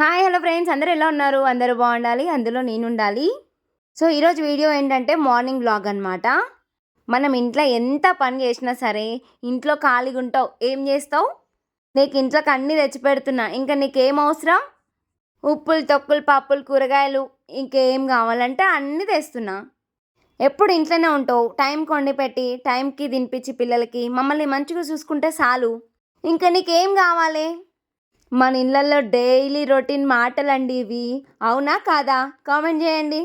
Hi hello friends అందరూ ఎలా ఉన్నారు? అందరూ బాగుండాలి. అందులో నేను ఉండాలి సో ఈరోజు వీడియో ఏంటంటే మార్నింగ్ బ్లాగ్ అనమాట మనం ఇంట్లో ఎంత పని చేసినా సరే ఇంట్లో ఖాళీగా ఉంటావు ఏం చేస్తావు? నీకు ఇంట్లోకి అన్నీ తెచ్చి పెడుతున్నా ఇంకా నీకేం అవసరం? ఉప్పులు తొక్కులు పప్పులు కూరగాయలు ఇంకేం కావాలంటే అన్నీ తెస్తున్నా. ఎప్పుడు ఇంట్లోనే ఉంటావు. టైంకి వండి పెట్టి టైంకి తినిపించి పిల్లలకి మమ్మల్ని మంచిగా చూసుకుంటే చాలు. ఇంకా నీకేం కావాలి? మన ఇళ్ళల్లో డైలీ రొటీన్ మాటలండి ఇవి. అవునా కాదా? కామెంట్ చేయండి.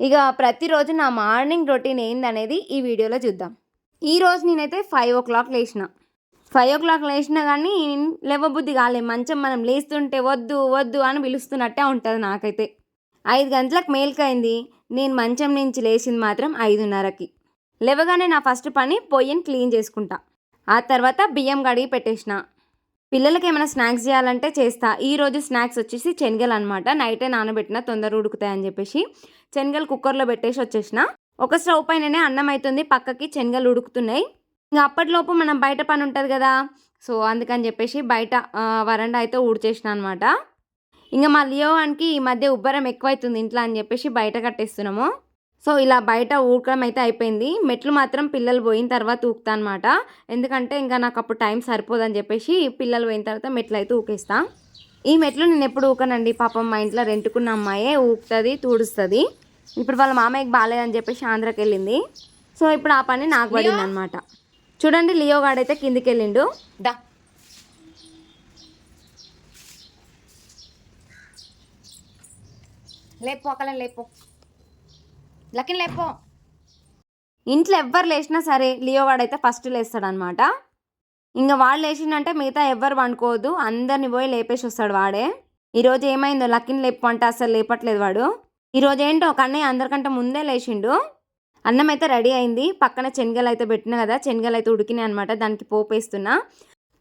ఇక ప్రతిరోజు నా మార్నింగ్ రొటీన్ ఏందనేది ఈ వీడియోలో చూద్దాం. ఈరోజు నేనైతే ఫైవ్ ఓ క్లాక్ లేచిన. ఫైవ్ ఓ క్లాక్ లేచినా కానీ లేవబుద్ధి కాలే. మంచం మనం లేస్తుంటే వద్దు వద్దు అని పిలుస్తున్నట్టే ఉంటుంది నాకైతే. ఐదు గంటలకు మేల్కైంది. నేను మంచం నుంచి లేచింది మాత్రం ఐదున్నరకి. లేవగానే నా ఫస్ట్ పని పొయ్యిని క్లీన్ చేసుకుంటా. ఆ తర్వాత బియ్యం కడిగి పెట్టేసిన. పిల్లలకి ఏమైనా స్నాక్స్ చేయాలంటే చేస్తా. ఈరోజు స్నాక్స్ వచ్చేసి శనగలు అనమాట నైటే నానబెట్టిన తొందర ఉడుకుతాయని చెప్పేసి శనగలు కుక్కర్లో పెట్టేసి వచ్చేసిన. ఒక స్టవ్ పైననే అన్నం అవుతుంది పక్కకి శనగలు ఉడుకుతున్నాయి. ఇంకా అప్పటిలోపు మనం బయట పని ఉంటుంది కదా. సో అందుకని చెప్పేసి బయట వరండా అయితే ఊడ్చేసిన అనమాట ఇంకా మా లియోవానికి ఈ మధ్య ఉబ్బరం ఎక్కువైతుంది ఇంట్లో అని చెప్పేసి బయట కట్టేస్తున్నాము. సో ఇలా బయట ఊకడం అయితే అయిపోయింది. మెట్లు మాత్రం పిల్లలు పోయిన తర్వాత ఊకుతా అనమాట ఎందుకంటే ఇంకా నాకు అప్పుడు టైం సరిపోదని చెప్పేసి పిల్లలు పోయిన తర్వాత మెట్లు అయితే ఊకేస్తా. ఈ మెట్లు నేను ఎప్పుడు ఊకనండి. పాపం మా ఇంట్లో రెంటుకున్న అమ్మాయే ఊకుతుంది తుడుస్తుంది. ఇప్పుడు వాళ్ళ మామయ్యకి బాగాలేదని చెప్పేసి ఆంధ్రాకి వెళ్ళింది సో ఇప్పుడు ఆ పని నాకు పడింది అనమాట చూడండి లియో గాడైతే కిందికి వెళ్ళిండు దా. లేపు ఒకళ్ళని లేపు. లకిన్ లేపో. ఇంట్లో ఎవ్వరు లేచినా సరే లియో వాడైతే ఫస్ట్ లేస్తాడనమాట ఇంకా వాడు లేచిండంటే మిగతా ఎవ్వరు వండుకోవద్దు అందరిని పోయి లేపేసి వస్తాడు వాడే. ఈరోజు ఏమైందో లక్కిని లేపు అంటే అసలు లేపట్లేదు వాడు. ఈరోజు ఏంటో కన్నయ్య అందరికంటే ముందే లేచిండు. అన్నం అయితే రెడీ అయింది పక్కన శనగలు అయితే పెట్టిన కదా శనగలు అయితే ఉడికినాయి అనమాట దానికి పోపు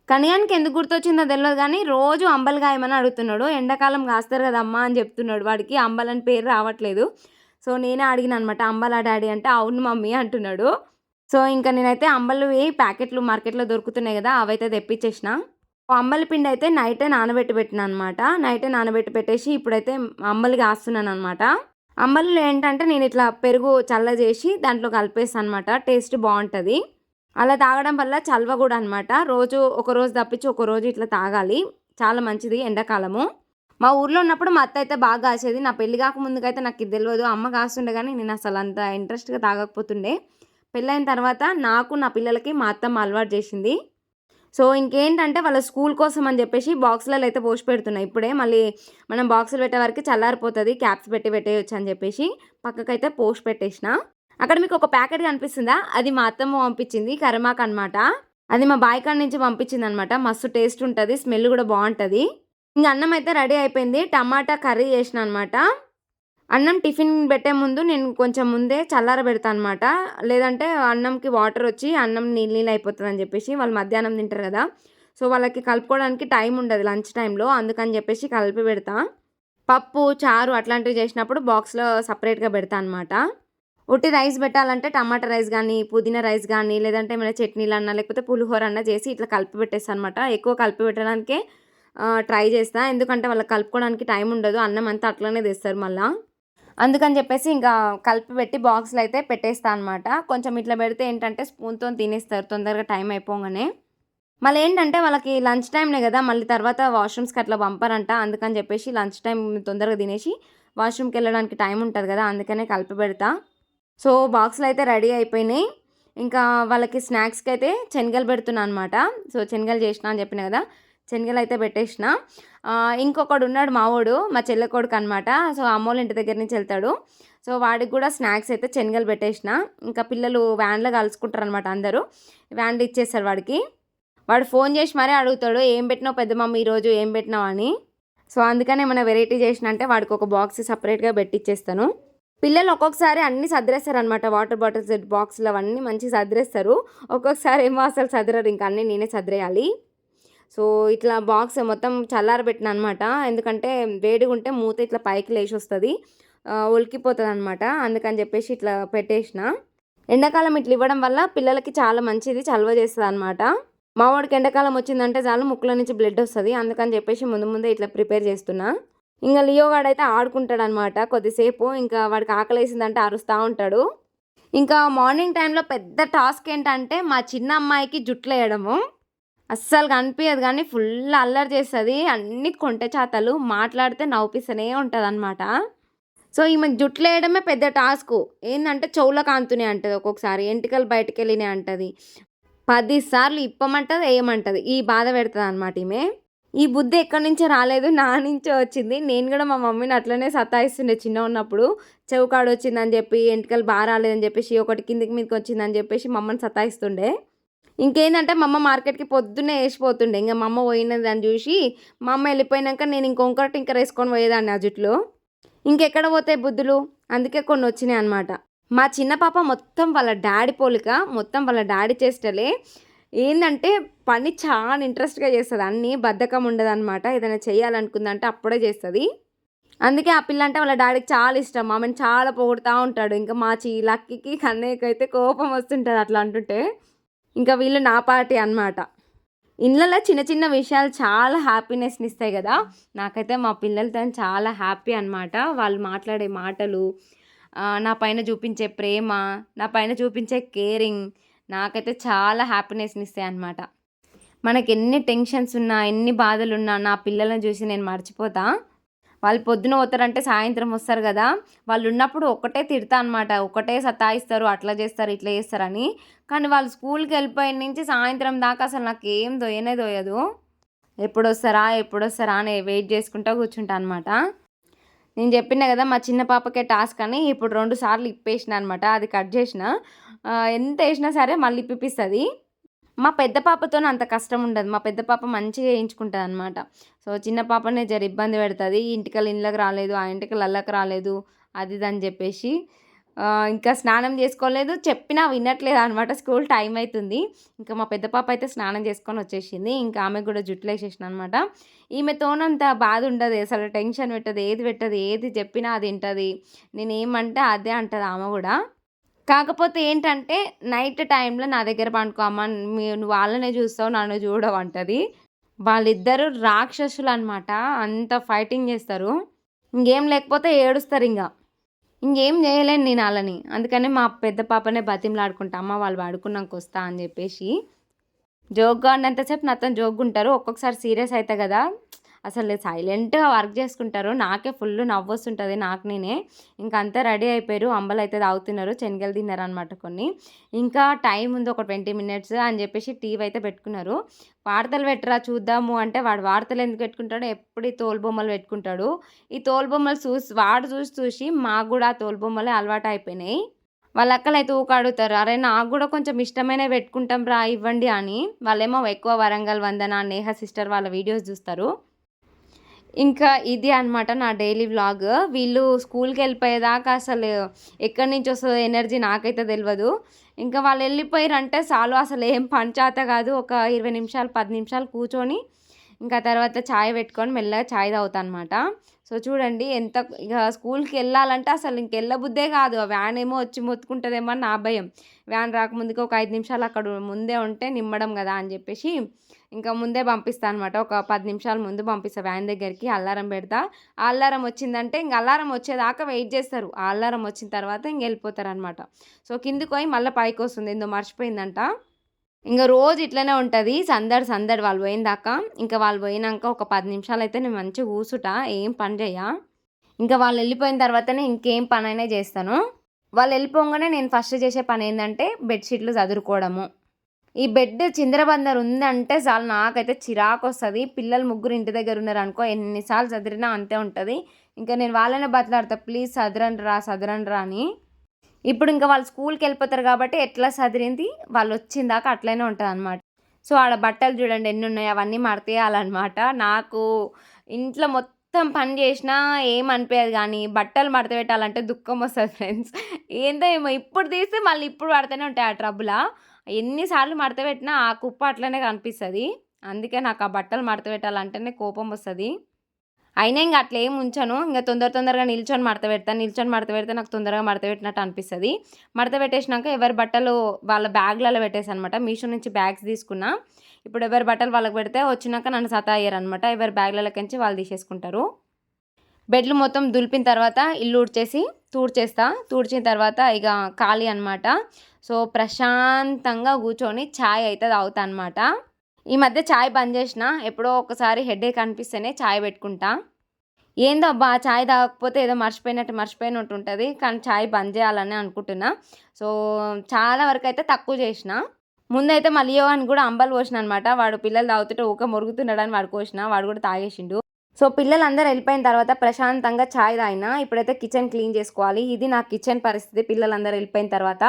కనియానికి ఎందుకు గుర్తొచ్చిందో తెలియదు కానీ రోజు అంబలు గాయమని అడుగుతున్నాడు. ఎండాకాలం కాస్తారు కదమ్మా అని చెప్తున్నాడు వాడికి అంబల్ అని పేరు రావట్లేదు. సో నేనే అడిగిన అనమాట అంబలా డాడీ అంటే అవును మమ్మీ అంటున్నాడు. సో ఇంకా నేనైతే అంబలు ప్యాకెట్లు మార్కెట్లో దొరుకుతున్నాయి కదా అవైతే తెప్పించేసిన అంబలి పిండి అయితే నైటే నానబెట్టి పెట్టిన అనమాట నైటే నానబెట్టి పెట్టేసి ఇప్పుడైతే అంబలి కాస్తున్నాను అనమాట అంబలిలో ఏంటంటే నేను ఇట్లా పెరుగు చల్ల చేసి దాంట్లో కలిపేస్తాను అనమాట టేస్ట్ బాగుంటుంది. అలా తాగడం వల్ల చల్వ కూడా అనమాట. రోజు ఒక రోజు తప్పించి ఒక రోజు ఇట్లా తాగాలి. చాలా మంచిది ఎండాకాలము. మా ఊర్లో ఉన్నప్పుడు మా అత్త అయితే బాగా కాసేది. నా పెళ్ళి కాక అయితే నాకు ఇది తెలియదు అమ్మ కాస్తుండే కానీ నేను అసలు అంత ఇంట్రెస్ట్గా తాగకపోతుండే. పెళ్ళైన తర్వాత నాకు నా పిల్లలకి మా అత్తమ్మ అలవాటు చేసింది. సో ఇంకేంటంటే వాళ్ళ స్కూల్ కోసం అని చెప్పేసి బాక్స్లలో అయితే పోసి పెడుతున్నాయి ఇప్పుడే మళ్ళీ మనం బాక్సులు పెట్టే వరకు చల్లారిపోతుంది. క్యాప్స్ పెట్టి పెట్టేయచ్చు అని చెప్పేసి పక్కకైతే పోస్ట్ పెట్టేసిన. అక్కడ మీకు ఒక ప్యాకెట్ కనిపిస్తుందా? అది మా అత్తమ్మ పంపించింది. కర్మాక్ అనమాట అది మా బాయ్ కాడ నుంచి పంపించింది అనమాట మస్తు టేస్ట్ ఉంటుంది. స్మెల్ కూడా బాగుంటుంది. ఇంకా అన్నం అయితే రెడీ అయిపోయింది. టమాటా కర్రీ చేసిన అనమాట అన్నం టిఫిన్ పెట్టే ముందు నేను కొంచెం ముందే చల్లార పెడతాను అనమాట లేదంటే అన్నంకి వాటర్ వచ్చి అన్నం నీళ్ళు నీళ్ళు అయిపోతుంది అని చెప్పేసి వాళ్ళు మధ్యాహ్నం తింటారు కదా. సో వాళ్ళకి కలుపుకోవడానికి టైం ఉండదు లంచ్ టైంలో. అందుకని చెప్పేసి కలిపి పెడతా. పప్పు చారు అట్లాంటివి చేసినప్పుడు బాక్స్లో సపరేట్గా పెడతా అనమాట ఉట్టి రైస్ పెట్టాలంటే టమాటా రైస్ కానీ పుదీనా రైస్ కానీ లేదంటే ఏమైనా చట్నీలు అన్నా లేకపోతే పులిహోర అన్నా చేసి ఇట్లా కలిపి పెట్టేస్తాను అనమాట ఎక్కువ కలిపి పెట్టడానికే ట్రై చేస్తా. ఎందుకంటే వాళ్ళకి కలుపుకోవడానికి టైం ఉండదు. అన్నం అంతా అట్లనే తెస్తారు మళ్ళీ. అందుకని చెప్పేసి ఇంకా కలిపి పెట్టి బాక్స్లో అయితే పెట్టేస్తా అనమాట కొంచెం ఇట్లా పెడితే ఏంటంటే స్పూన్తో తినేస్తారు. తొందరగా టైం అయిపోగానే. మళ్ళీ ఏంటంటే వాళ్ళకి లంచ్ టైంనే కదా. మళ్ళీ తర్వాత వాష్రూమ్స్కి అట్లా పంపరంట. అందుకని చెప్పేసి లంచ్ టైం తొందరగా తినేసి వాష్రూమ్కి వెళ్ళడానికి టైం ఉంటుంది కదా. అందుకనే కలిపి పెడతా. సో బాక్స్లు అయితే రెడీ అయిపోయినాయి. ఇంకా వాళ్ళకి స్నాక్స్కి అయితే శనగలు పెడుతున్నా అనమాట సో శనగలు చేసిన అని చెప్పిన కదా. శనగలు అయితే పెట్టేసిన. ఇంకొకడు ఉన్నాడు మావోడు మా చెల్లె కొడుకు అనమాట సో అమ్మోళ్ళ ఇంటి దగ్గర నుంచి వెళ్తాడు. సో వాడికి కూడా స్నాక్స్ అయితే శనగలు పెట్టేసిన. ఇంకా పిల్లలు వ్యాన్లో కలుసుకుంటారు అనమాట అందరూ. వ్యాన్లు ఇచ్చేస్తారు వాడికి. వాడు ఫోన్ చేసి మరీ అడుగుతాడు ఏం పెట్టినావు పెద్ద మమ్మ ఈరోజు ఏం పెట్టినావు? అని. సో అందుకని ఏమైనా వెరైటీ చేసిన అంటే వాడికి ఒక బాక్స్ సపరేట్గా పెట్టిచ్చేస్తాను. పిల్లలు ఒక్కొక్కసారి అన్ని సదిరేస్తారు అనమాట వాటర్ బాటిల్స్ బాక్స్లు అవన్నీ మంచిగా సదిరేస్తారు. ఒక్కొక్కసారి ఏమో అసలు సదరరు ఇంకా అన్నీ నేనే సదిరేయాలి. సో ఇట్లా బాక్స్ మొత్తం చల్లారబెట్టిన అనమాట ఎందుకంటే వేడిగా ఉంటే మూత ఇట్లా పైకి లేచి వస్తుంది ఉలికిపోతుంది అనమాట అందుకని చెప్పేసి ఇట్లా పెట్టేసిన. ఎండాకాలం ఇట్లా ఇవ్వడం వల్ల పిల్లలకి చాలా మంచిది చలవ చేస్తుంది అనమాట మా వాడికి ఎండాకాలం వచ్చిందంటే చాలు ముక్కుల నుంచి బ్లడ్ వస్తుంది. అందుకని చెప్పేసి ముందు ముందే ఇట్లా ప్రిపేర్ చేస్తున్నా. ఇంకా లియో వాడైతే ఆడుకుంటాడు అనమాట కొద్దిసేపు. ఇంకా వాడికి ఆకలేసిందంటే అరుస్తూ ఉంటాడు. ఇంకా మార్నింగ్ టైంలో పెద్ద టాస్క్ ఏంటంటే మా చిన్న అమ్మాయికి జుట్లు వేయడము అస్సలు కనిపించదు కానీ ఫుల్ అల్లరి చేస్తుంది. అన్ని కొంటె చాతలు మాట్లాడితే నవ్విస్తూనే ఉంటుంది అనమాట సో ఈమె జుట్లు వేయడమే పెద్ద టాస్క్. ఏంటంటే చెవుల కాంతునే అంటది ఒక్కొక్కసారి. ఎంటికలు బయటకు వెళ్ళినాయి అంటది పదిసార్లు ఇప్పమంటది వేయమంటది ఈ బాధ పెడుతుంది అనమాట ఈమె. ఈ బుద్ధి ఎక్కడి నుంచో రాలేదు నా నుంచే వచ్చింది. నేను కూడా మా మమ్మీని అట్లనే సతాయిస్తుండే చిన్న ఉన్నప్పుడు. చెవు కాడు వచ్చిందని చెప్పి ఎంటికలు బాగా రాలేదని చెప్పేసి ఒకటి కిందికి మీదకి వచ్చిందని చెప్పేసి మమ్మల్ని సతాయిస్తుండే. ఇంకేందంటే మా అమ్మ మార్కెట్కి పొద్దున్నే వేసిపోతుండే ఇంకా మా అమ్మ పోయినదని చూసి మా అమ్మ వెళ్ళిపోయినాక నేను ఇంకొకటి ఇంకా వేసుకొని పోయేదాన్ని ఆ జుట్లో ఇంకెక్కడ పోతాయి బుద్ధులు? అందుకే కొన్ని వచ్చినాయి అనమాట మా చిన్న పాప మొత్తం వాళ్ళ డాడీ పోలిక మొత్తం వాళ్ళ డాడీ చేష్టలే. ఏంటంటే పని చాలా ఇంట్రెస్ట్గా చేస్తుంది. అన్నీ బద్ధకం ఉండదు అనమాట ఏదైనా చేయాలనుకుందంటే అప్పుడే చేస్తుంది. అందుకే ఆ పిల్ల అంటే వాళ్ళ డాడీకి చాలా ఇష్టం. ఆమెను చాలా పొగుడుతూ ఉంటాడు. ఇంకా మా చీ లక్కీకి కన్నయ్యకి అయితే కోపం వస్తుంటుంది అట్లా అంటుంటే. ఇంకా వీళ్ళు నా పార్టీ అనమాట ఇళ్ళలో చిన్న చిన్న విషయాలు చాలా హ్యాపీనెస్ని ఇస్తాయి కదా. నాకైతే మా పిల్లలతో చాలా హ్యాపీ అనమాట వాళ్ళు మాట్లాడే మాటలు నా పైన చూపించే ప్రేమ నా పైన చూపించే కేరింగ్ నాకైతే చాలా హ్యాపీనెస్ని ఇస్తాయి అనమాట మనకి ఎన్ని టెన్షన్స్ ఉన్నా ఎన్ని బాధలు ఉన్నా నా పిల్లలను చూసి నేను మర్చిపోతా. వాళ్ళు పొద్దున పోతారంటే సాయంత్రం వస్తారు కదా. వాళ్ళు ఉన్నప్పుడు ఒక్కటే తిడతా అనమాట ఒకటే సతాయిస్తారు అట్లా చేస్తారు ఇట్లా చేస్తారని కానీ వాళ్ళు స్కూల్కి వెళ్ళిపోయిన నుంచి సాయంత్రం దాకా అసలు నాకు ఏం దొయ్యనే దొయ్యదు. ఎప్పుడు వస్తారా ఎప్పుడు వస్తారా అని వెయిట్ చేసుకుంటూ కూర్చుంటా అనమాట నేను చెప్పిన కదా మా చిన్న పాపకే టాస్క్ అని ఇప్పుడు రెండు సార్లు ఇప్పేసిన అనమాట అది కట్ చేసిన. ఎంత వేసినా సరే మళ్ళీ ఇప్పిస్తుంది మా పెద్ద పాపతో అంత కష్టం ఉండదు. మా పెద్ద పాప మంచిగా వేయించుకుంటుంది అనమాట సో చిన్న పాపనే జర ఇబ్బంది పెడుతుంది. ఇంటికల్ ఇళ్ళకి రాలేదు ఆ ఇంటికల్ అల్లకి రాలేదు అది అని చెప్పేసి ఇంకా స్నానం చేసుకోలేదు. చెప్పినా వినట్లేదు అనమాట స్కూల్ టైం అవుతుంది ఇంకా మా పెద్ద పాప అయితే స్నానం చేసుకొని వచ్చేసింది. ఇంకా ఆమె కూడా జుట్లు వేసేసిన అనమాట ఈమెతోనంత బాధ ఉండదు. అసలు టెన్షన్ పెట్టదు. ఏది పెట్టదు. ఏది చెప్పినా అది వింటుంది. నేను ఏమంటే అదే అంటుంది ఆమె కూడా. కాకపోతే ఏంటంటే నైట్ టైంలో నా దగ్గర పండుకో అమ్మ నువ్వు వాళ్ళనే చూస్తావు నన్ను చూడవు అంటది. వాళ్ళిద్దరు రాక్షసులు అనమాట అంత ఫైటింగ్ చేస్తారు. ఇంకేం లేకపోతే ఏడుస్తారు ఇంకా ఇంకేం చేయలేను నేను వాళ్ళని. అందుకని మా పెద్ద పాపనే బతిమలాడుకుంటా. అమ్మ వాళ్ళు పడుకున్నాక వస్తా అని చెప్పేసి. జోక్గా ఉన్నంతసేపు నాతో జోక్గా ఉంటారు ఒక్కొక్కసారి సీరియస్ అవుతా కదా. అసలు సైలెంట్గా వర్క్ చేసుకుంటారు. నాకే ఫుల్ నవ్వు వస్తుంటుంది నాకు నేనే. ఇంకా అంతా రెడీ అయిపోయారు. అంబలు అయితే తాగుతున్నారు. శనగలు తిన్నారు అనమాట కొన్ని. ఇంకా టైం ఉంది ఒక ట్వంటీ మినిట్స్ అని చెప్పేసి టీవీ అయితే పెట్టుకున్నారు. వార్తలు పెట్టరా చూద్దాము అంటే వాడు వార్తలు ఎందుకు పెట్టుకుంటాడు ఎప్పుడు ఈ తోలుబొమ్మలు పెట్టుకుంటాడు. ఈ తోలుబొమ్మలు చూసి వాడు చూసి చూసి మాకు కూడా ఆ తోలుబొమ్మలే అలవాటు అయిపోయినాయి వాళ్ళ అక్కలైతే ఊక అడుగుతారు. అరే నాకు కూడా కొంచెం ఇష్టమైన పెట్టుకుంటాం రా ఇవ్వండి అని. వాళ్ళేమో ఎక్కువ వరంగల్ వందన నేహ సిస్టర్ వాళ్ళ వీడియోస్ చూస్తారు. ఇంకా ఇది అనమాట నా డైలీ వ్లాగ్. వీళ్ళు స్కూల్కి వెళ్ళిపోయేదాకా అసలు ఎక్కడి నుంచి వస్తుందో ఎనర్జీ నాకైతే తెలియదు ఇంకా వాళ్ళు వెళ్ళిపోయారంటే చాలు అసలు ఏం పంచాత కాదు. ఒక ఇరవై నిమిషాలు పది నిమిషాలు కూర్చొని ఇంకా తర్వాత ఛాయ్ పెట్టుకొని మెల్లగా ఛాయ్ తాగుతా అనమాట సో చూడండి ఎంత ఇక స్కూల్కి వెళ్ళాలంటే అసలు ఇంకెళ్ళబుద్దే కాదు. వ్యాన్ ఏమో వచ్చి మొత్తుకుంటుందేమో అని నా భయం. వ్యాన్ రాకముందుకు ఒక ఐదు నిమిషాలు అక్కడ ముందే ఉంటే నిమ్మడం కదా అని చెప్పేసి ఇంకా ముందే పంపిస్తాను అనమాట ఒక పది నిమిషాల ముందు పంపిస్తా వ్యాన్ దగ్గరికి అల్లారం పెడతా. ఆ అల్లారం వచ్చిందంటే ఇంక అల్లారం వచ్చేదాకా వెయిట్ చేస్తారు. ఆ అల్లారం వచ్చిన తర్వాత ఇంక వెళ్ళిపోతారు అనమాట సో కిందికి పోయి మళ్ళీ పైకి వస్తుంది. ఏందో మర్చిపోయిందంట. ఇంకా రోజు ఇట్లనే ఉంటుంది. సందడి సందడి వాళ్ళు పోయిందాక. ఇంకా వాళ్ళు పోయినాక ఒక పది నిమిషాలు అయితే నేను మంచిగా కూసుట. ఏం పని చేయ? ఇంకా వాళ్ళు వెళ్ళిపోయిన తర్వాతనే ఇంకేం పనైనా చేస్తాను. వాళ్ళు వెళ్ళిపోగానే నేను ఫస్ట్ చేసే పని ఏంటంటే బెడ్షీట్లు చదువుకోవడము ఈ బెడ్ చిందరబందర్ ఉందంటే చాలు నాకైతే చిరాకు వస్తుంది. పిల్లలు ముగ్గురు ఇంటి దగ్గర ఉన్నారు అనుకో ఎన్నిసార్లు చదివినా అంతే ఉంటుంది. ఇంకా నేను వాళ్ళనే బతలాడతా ప్లీజ్ చదరండి రా చదరండి రా అని. ఇప్పుడు ఇంకా వాళ్ళు స్కూల్కి వెళ్ళిపోతారు కాబట్టి ఎట్లా చదిరింది వాళ్ళు వచ్చిందాక అట్లనే ఉంటుంది అనమాట సో ఆడ బట్టలు చూడండి ఎన్ని ఉన్నాయి అవన్నీ మడతేయాలన్నమాట. నాకు ఇంట్లో మొత్తం మొత్తం పని చేసినా ఏమనిపించదు కానీ బట్టలు మడత పెట్టాలంటే దుఃఖం వస్తుంది ఫ్రెండ్స్ ఏందో ఏమో ఇప్పుడు తీస్తే మళ్ళీ ఇప్పుడు పడితేనే ఉంటాయి ఆ ట్రబులా ఎన్నిసార్లు మడత పెట్టినా ఆ కుప్ప అట్లనే కనిపిస్తుంది. అందుకే నాకు ఆ బట్టలు మడత పెట్టాలంటేనే కోపం వస్తుంది. అయినా ఇంకా అట్లా ఏం ఉంచాను. ఇంకా తొందర తొందరగా నిల్చొని మడత పెడతాను నిల్చొని మడత పెడితే నాకు తొందరగా మడత పెట్టినట్టు అనిపిస్తుంది. మడత పెట్టేసినాక ఎవరి బట్టలు వాళ్ళ బ్యాగ్లలో పెట్టేసి అనమాట మీషో నుంచి బ్యాగ్స్ తీసుకున్నా. ఇప్పుడు ఎవరి బట్టలు వాళ్ళకి పెడితే వచ్చినాక నన్ను సతా అనమాట ఎవరి బ్యాగ్లలోకి వాళ్ళు తీసేసుకుంటారు. బెడ్లు మొత్తం దులిపిన తర్వాత ఇల్లు ఉడిచేసి తూడ్చేస్తా. తూడ్చిన తర్వాత ఇక ఖాళీ అనమాట సో ప్రశాంతంగా కూర్చొని ఛాయ్ అయితే తాగుతా అనమాట ఈ మధ్య ఛాయ్ బంద్ చేసిన ఎప్పుడో ఒకసారి హెడేక్ అనిపిస్తేనే ఛాయ్ పెట్టుకుంటా. ఏందో అబ్బా ఛాయ్ తాగకపోతే ఏదో మర్చిపోయినట్టు మర్చిపోయినట్టు ఉంటుంది. కానీ ఛాయ్ బంద్ చేయాలని అనుకుంటున్నా. సో చాలా వరకు అయితే తక్కువ చేసిన. ముందైతే మళ్ళీ అని కూడా అంబలు పోసిన అనమాట వాడు పిల్లలు తాగుతుంటే ఊక మురుగుతున్నాడని వాడు కోసిన వాడు కూడా తాగేసిండు. సో పిల్లలందరూ వెళ్ళిపోయిన తర్వాత ప్రశాంతంగా ఛాయ్ తాగిన ఇప్పుడైతే కిచెన్ క్లీన్ చేసుకోవాలి. ఇది నా కిచెన్ పరిస్థితి పిల్లలందరూ వెళ్ళిపోయిన తర్వాత.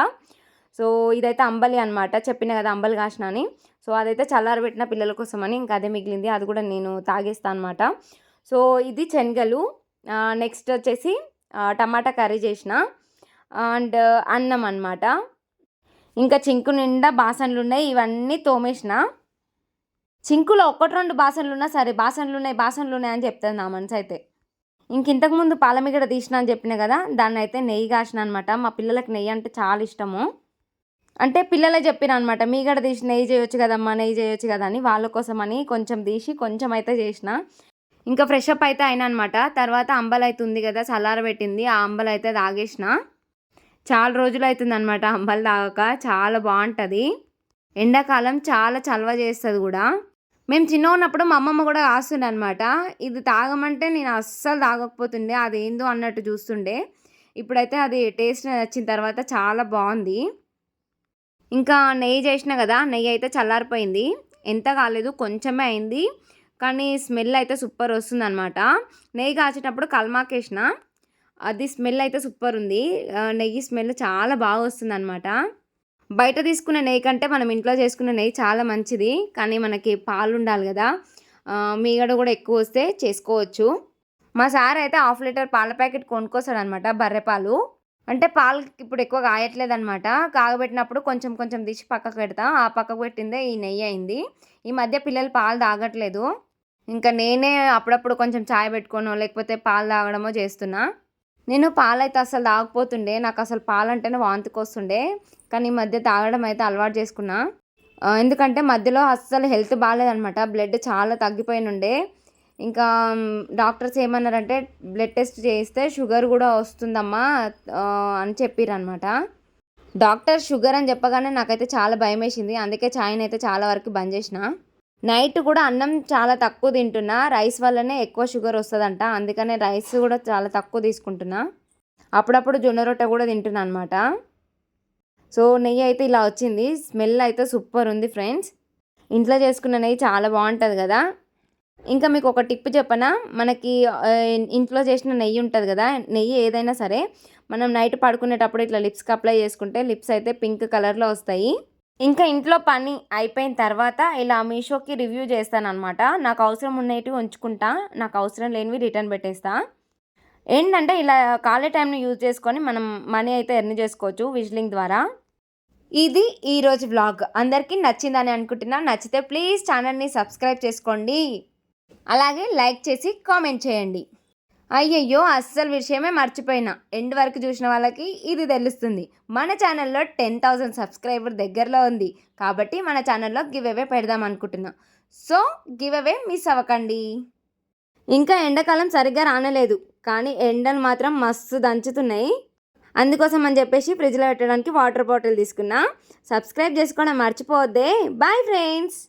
సో ఇదైతే అంబలి అనమాట చెప్పిన కదా అంబలి కాసిన అని. సో అదైతే చల్లారబెట్టిన పిల్లల కోసమని ఇంకా అదే మిగిలింది. అది కూడా నేను తాగేస్తాను అనమాట సో ఇది శనగలు. నెక్స్ట్ వచ్చేసి టమాటా కర్రీ చేసిన. అండ్ అన్నం అనమాట ఇంకా చింకు నిండా బాసన్లు ఉన్నాయి ఇవన్నీ తోమేసిన. చింకులో ఒకటి రెండు బాసన్లు ఉన్నా సరే బాసన్లు ఉన్నాయి బాసన్లు ఉన్నాయి అని చెప్తుంది నా మనసు అయితే. ఇంక ఇంతకుముందు పాలమిగడ తీసిన అని చెప్పిన కదా దాన్ని అయితే నెయ్యి కాసిన అనమాట మా పిల్లలకి నెయ్యి అంటే చాలా ఇష్టము. అంటే పిల్లలే చెప్పిన అనమాట మీగడ తీసి నెయ్యి చేయొచ్చు కదమ్మా నెయ్యి చేయొచ్చు కదా అని వాళ్ళ కోసం అని కొంచెం తీసి కొంచెం అయితే చేసిన. ఇంకా ఫ్రెష్ అప్ అయితే అయినా అనమాట తర్వాత అంబలు అయితే ఉంది కదా చల్లారబెట్టింది ఆ అంబలు అయితే తాగేసిన. చాలా రోజులు అవుతుంది అనమాట అంబలి తాగక చాలా బాగుంటుంది. ఎండాకాలం చాలా చలవ చేస్తుంది కూడా. మేము చిన్న ఉన్నప్పుడు మా అమ్మమ్మ కూడా కాస్తుండే అనమాట ఇది తాగమంటే నేను అస్సలు తాగకపోతుండే అది ఏందో అన్నట్టు చూస్తుండే. ఇప్పుడైతే అది టేస్ట్ వచ్చిన తర్వాత చాలా బాగుంది. ఇంకా నెయ్యి చేసిన కదా నెయ్యి అయితే చల్లారిపోయింది. ఎంత కాలేదు కొంచెమే అయింది. కానీ స్మెల్ అయితే సూపర్ వస్తుంది అనమాట నెయ్యి కాచేటప్పుడు కల్మాకేసిన. అది స్మెల్ అయితే సూపర్ ఉంది. నెయ్యి స్మెల్ చాలా బాగా వస్తుంది అనమాట బయట తీసుకునే నెయ్యి కంటే మనం ఇంట్లో చేసుకునే నెయ్యి చాలా మంచిది. కానీ మనకి పాలు ఉండాలి కదా. మీగడ కూడా ఎక్కువ వస్తే చేసుకోవచ్చు. మా సార్ అయితే హాఫ్ లీటర్ పాల ప్యాకెట్ కొనుక్కొస్తాడు అనమాట బర్రె పాలు. అంటే పాలు ఇప్పుడు ఎక్కువ కాయట్లేదు అనమాట కాగబెట్టినప్పుడు కొంచెం కొంచెం తీసి పక్కకు పెడతా. ఆ పక్కకు పెట్టిందే ఈ నెయ్యి అయింది. ఈ మధ్య పిల్లలు పాలు తాగట్లేదు. ఇంకా నేనే అప్పుడప్పుడు కొంచెం చాయ్ పెట్టుకోనో లేకపోతే పాలు తాగడమో చేస్తున్నా. నేను పాలు అయితే అసలు తాగకపోతుండే నాకు అసలు పాలు అంటేనే వాంతికి వస్తుండే కానీ ఈ మధ్య తాగడం అయితే అలవాటు చేసుకున్నా. ఎందుకంటే మధ్యలో అస్సలు హెల్త్ బాగాలేదనమాట బ్లడ్ చాలా తగ్గిపోయినుండే. ఇంకా డాక్టర్స్ ఏమన్నారంటే బ్లడ్ టెస్ట్ చేస్తే షుగర్ కూడా వస్తుందమ్మా అని చెప్పిరనమాట డాక్టర్ షుగర్ అని చెప్పగానే నాకైతే చాలా భయం వేసింది అందుకే ఛాయ్ని అయితే చాలా వరకు బంద్ చేసిన. నైట్ కూడా అన్నం చాలా తక్కువ తింటున్నా. రైస్ వల్లనే ఎక్కువ షుగర్ వస్తుందంట. అందుకనే రైస్ కూడా చాలా తక్కువ తీసుకుంటున్నా. అప్పుడప్పుడు జొన్న రొట్టె కూడా తింటున్నా అనమాట సో నెయ్యి అయితే ఇలా వచ్చింది. స్మెల్ అయితే సూపర్ ఉంది ఫ్రెండ్స్. ఇంట్లో చేసుకున్న నెయ్యి చాలా బాగుంటుంది కదా. ఇంకా మీకు ఒక టిప్ చెప్పనా? మనకి ఇంట్లో చేసిన నెయ్యి ఉంటుంది కదా. నెయ్యి ఏదైనా సరే మనం నైట్ పడుకునేటప్పుడు ఇట్లా లిప్స్కి అప్లై చేసుకుంటే లిప్స్ అయితే పింక్ కలర్లో వస్తాయి. ఇంకా ఇంట్లో పని అయిపోయిన తర్వాత ఇలా మీషోకి రివ్యూ చేస్తానమాట నాకు అవసరం ఉన్నవి ఉంచుకుంటా నాకు అవసరం లేనివి రిటర్న్ పెట్టేస్తా. ఏంటంటే ఇలా ఖాళీ టైంని యూజ్ చేసుకొని మనం మనీ అయితే ఎర్న్ చేసుకోవచ్చు విజిలింగ్ ద్వారా. ఇది ఈరోజు వ్లాగ్. అందరికీ నచ్చిందని అనుకుంటున్నా. నచ్చితే ప్లీజ్ ఛానల్ని సబ్స్క్రైబ్ చేసుకోండి. అలాగే లైక్ చేసి కామెంట్ చేయండి. అయ్యయ్యో అస్సలు విషయమే మర్చిపోయినా. ఎండ్ వరకు చూసిన వాళ్ళకి ఇది తెలుస్తుంది. మన ఛానల్లో టెన్ థౌజండ్ సబ్స్క్రైబర్ దగ్గరలో ఉంది. కాబట్టి మన ఛానల్లో గివ్ అవే పెడదాం అనుకుంటున్నా. సో గివ్ అవే మిస్ అవ్వకండి. ఇంకా ఎండాకాలం సరిగ్గా రానలేదు. కానీ ఎండలు మాత్రం మస్తు దంచుతున్నాయి. అందుకోసం అని చెప్పేసి ఫ్రిడ్జ్లో పెట్టడానికి వాటర్ బాటిల్ తీసుకున్నా. సబ్స్క్రైబ్ చేసుకోవడం మర్చిపోవద్దే. Bye friends!